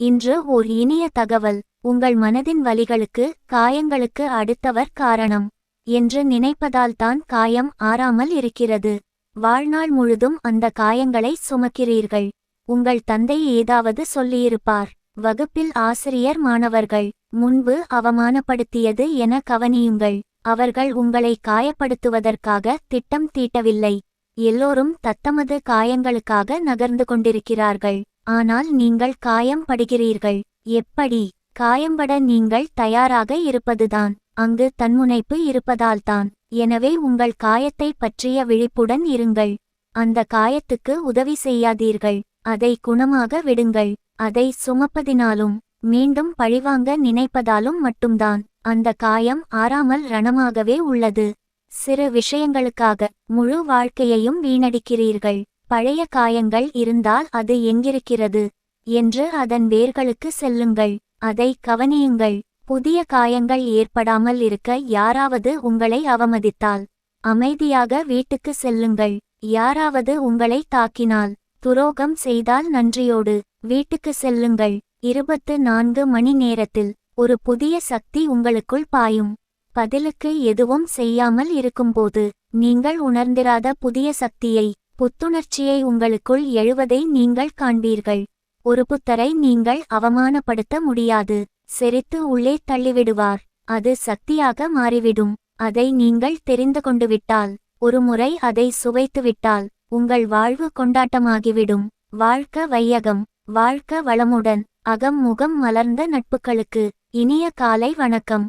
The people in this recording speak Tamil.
இன்று ஓர் இனிய தகவல் உங்கள் மனதின் வலிகளுக்கு காயங்களுக்கு அடுத்தவர் காரணம் என்று நினைப்பதால்தான் காயம் ஆறாமல் இருக்கிறது. வாழ்நாள் முழுதும் அந்த காயங்களை சுமக்கிறீர்கள். உங்கள் தந்தை ஏதாவது சொல்லியிருப்பார். வகுப்பில் ஆசிரியர் மாணவர்கள் முன்பு அவமானப்படுத்தியது என கவனியுங்கள். அவர்கள் உங்களை காயப்படுத்துவதற்காக திட்டம் தீட்டவில்லை. எல்லோரும் தத்தமது காயங்களுக்காக நகர்ந்து கொண்டிருக்கிறார்கள். ஆனால் நீங்கள் காயம் படுகிறீர்கள். எப்படி? காயம்பட நீங்கள் தயாராக இருப்பதுதான். அங்கு தன்முனைப்பு இருப்பதால்தான் எனவே உங்கள் காயத்தை பற்றிய விழிப்புடன் இருங்கள். அந்த காயத்துக்கு உதவி செய்யாதீர்கள். அதை குணமாக விடுங்கள். அதை சுமப்பதினாலும் மீண்டும் பழிவாங்க நினைப்பதாலும் மட்டும்தான். அந்த காயம் ஆறாமல் ரணமாகவே உள்ளது. சிறு விஷயங்களுக்காக முழு வாழ்க்கையையும் வீணடிக்கிறீர்கள். பழைய காயங்கள் இருந்தால் அது எங்கிருக்கிறது? என்று அதன் வேர்களுக்கு செல்லுங்கள். அதை கவனியுங்கள். புதிய காயங்கள் ஏற்படாமல் இருக்க யாராவது உங்களை அவமதித்தால் அமைதியாக வீட்டுக்கு செல்லுங்கள். யாராவது உங்களை தாக்கினால் துரோகம் செய்தால் நன்றியோடு வீட்டுக்கு செல்லுங்கள். இருபத்து நான்கு மணி நேரத்தில் ஒரு புதிய சக்தி உங்களுக்குள் பாயும். பதிலுக்கு எதுவும் செய்யாமல் இருக்கும்போது நீங்கள் உணர்ந்திராத புதிய சக்தியை புத்துணர்ச்சியை உங்களுக்குள் எழுவதை நீங்கள் காண்பீர்கள். ஒரு புத்தரை நீங்கள் அவமானப்படுத்த முடியாது. செரித்து உள்ளே தள்ளிவிடுவார். அது சக்தியாக மாறிவிடும். அதை நீங்கள் தெரிந்து கொண்டு விட்டால் ஒருமுறை அதை சுவைத்துவிட்டால் உங்கள் வாழ்வு கொண்டாட்டமாகிவிடும். வாழ்க்க வையகம் வாழ்க்க வளமுடன் அகம் முகம் மலர்ந்த நட்புகளுக்கு இனிய காலை வணக்கம்.